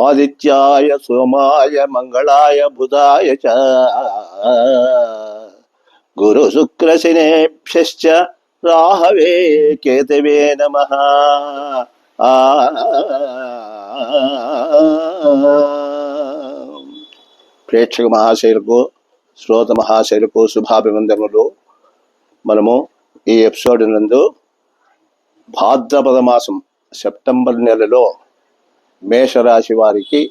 ఆదిత్యాయ సోమాయ మంగళాయ బుధాయ చ. గురు శుక్ర రాహవే కేతవే నమ. ప్రేక్షక మహాశైలకు శ్రోత మహాశైలకు శుభాభివందనములు. మనము ఈ ఎపిసోడ్ నందు భాద్రపద మాసం సెప్టెంబర్ నెలలో మేషరాశి వారికి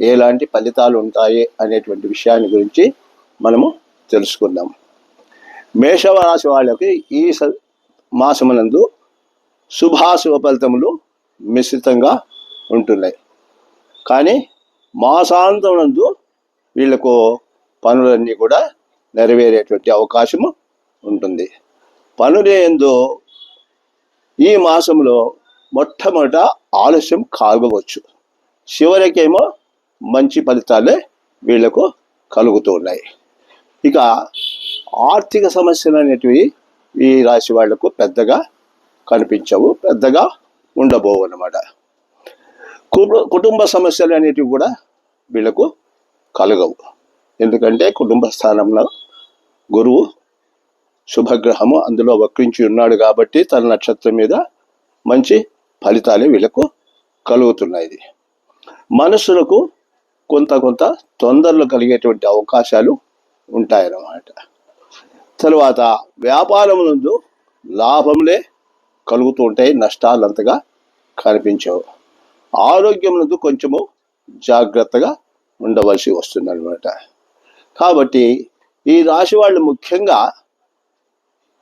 ఎలాంటి ఫలితాలు ఉంటాయి అనేటువంటి విషయాన్ని గురించి మనము తెలుసుకుందాం. మేషరాశి వాళ్ళకి ఈ స- మాసమునందు శుభాశుభ ఫలితములు మిశ్రితంగా ఉంటున్నాయి. కానీ మాసాంతం నందు వీళ్ళకు పనులన్నీ కూడా నెరవేరేటువంటి అవకాశము ఉంటుంది. పనులేందు ఈ మాసంలో మొట్టమొదట ఆలస్యం కాగవచ్చు. చివరికేమో మంచి ఫలితాలే వీళ్ళకు కలుగుతూ ఉన్నాయి ఇక ఆర్థిక సమస్యలు అనేటివి ఈ రాశి వాళ్ళకు పెద్దగా కనిపించవు పెద్దగా ఉండబోవు అన్నమాట. కు- కుటుంబ సమస్యలు అనేటివి కూడా వీళ్ళకు కలగవు. ఎందుకంటే కుటుంబ స్థానంలో గురువు శుభగ్రహము అందులో వక్రించి ఉన్నాడు కాబట్టి తన నక్షత్రం మీద మంచి ఫలితాలు వీళ్ళకు కలుగుతున్నాయి మనుషులకు కొంత కొంత తొందరలు కలిగేటువంటి అవకాశాలు ఉంటాయన్నమాట. తరువాత వ్యాపారం నందు లాభంలే కలుగుతూ ఉంటాయి నష్టాలు అంతగా కనిపించవు. ఆరోగ్యం నందు కొంచెము జాగ్రత్తగా ఉండవలసి వస్తుంది అనమాట కాబట్టి ఈ రాశి వాళ్ళు ముఖ్యంగా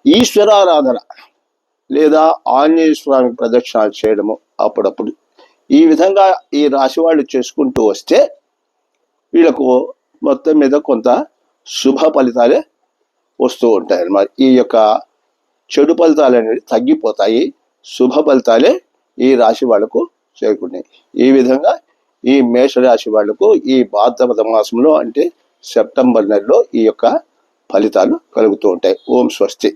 ఈశ్వరారాధన లేదా ఆంజనేయ స్వామికి ప్రదక్షిణాలు చేయడము అప్పుడప్పుడు. ఈ విధంగా ఈ రాశి వాళ్ళు చేసుకుంటూ వస్తే వీళ్ళకు మొత్తం మీద కొంత శుభ ఫలితాలే వస్తూ ఉంటాయి అన్నమాట. ఈ యొక్క చెడు ఫలితాలు అనేవి తగ్గిపోతాయి. శుభ ఫలితాలే ఈ రాశి వాళ్ళకు చేరుకున్నాయి. ఈ విధంగా ఈ మేషరాశి వాళ్ళకు ఈ భాద్రపద మాసంలో అంటే సెప్టెంబర్ నెలలో ఈ యొక్క ఫలితాలు కలుగుతూ ఉంటాయి. ఓం స్వస్తి.